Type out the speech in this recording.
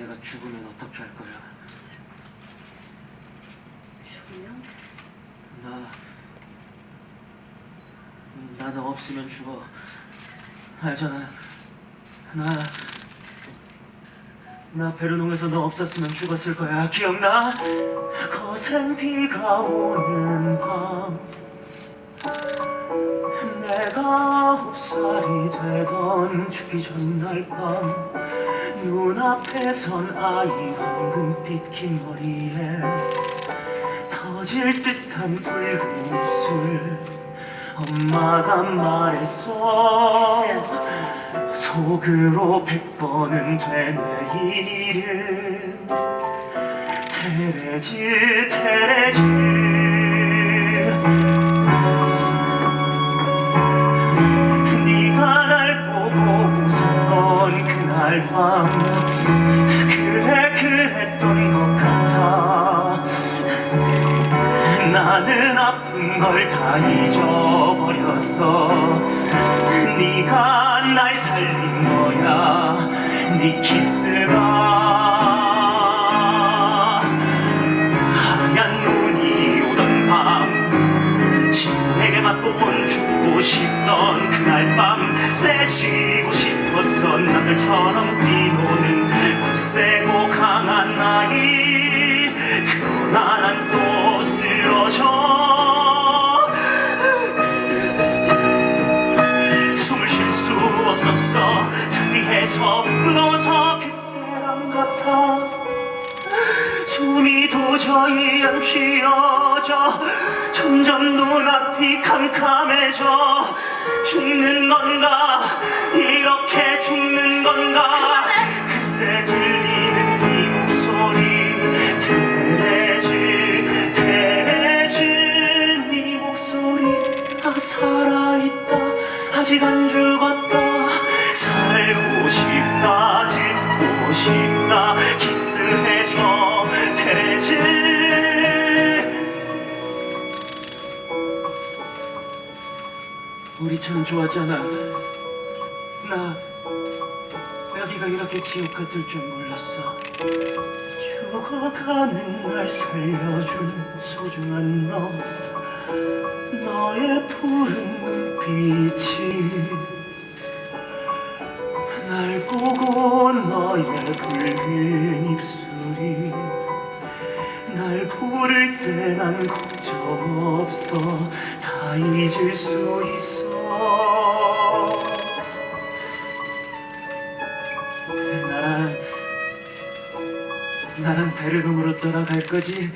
내가 죽으면 어떻게 할 거야? 죽으면 나, 나너 없으면 죽어. 알잖아. 나, 나 베르농에서 너 없었으면 죽었을 거야. 기억나? 거센 비가 오는 밤. 내가 아홉 살이 되던 죽기 전날 밤. 눈앞에 선 아이 황금빛 긴 머리에 터질 듯한 붉은 입술. 엄마가 말했어. 속으로 백 번은 되네 이 일은 테레즈 테레즈 다 잊어버렸어. 네가 날 살린 거야. 네 키스가 하얀 눈이 오던 밤 친구에게 맞고는 죽고 싶던 그날 밤 세지고 싶었어. 남들처럼 뛰노는 굳세고 강한 아이 같아. 숨이 도저히 안 쉬어져. 점점 눈앞이 캄캄해져. 죽는 건가? 이렇게 죽는 건가? 그때 들리는 네 목소리 테레즈 테레즈 네 목소리. 아 살아있다. 아직 안 죽었다 싶다. 키스해줘. 테레즈 우리 참 좋았잖아. 나 여기가 이렇게 지옥 같을 줄 몰랐어. 죽어가는 날 살려준 소중한 너 너의 푸른 눈빛이 난 걱정 없어. 다 잊을 수 있어. 나는 나는 베르농으로 떠나갈 거지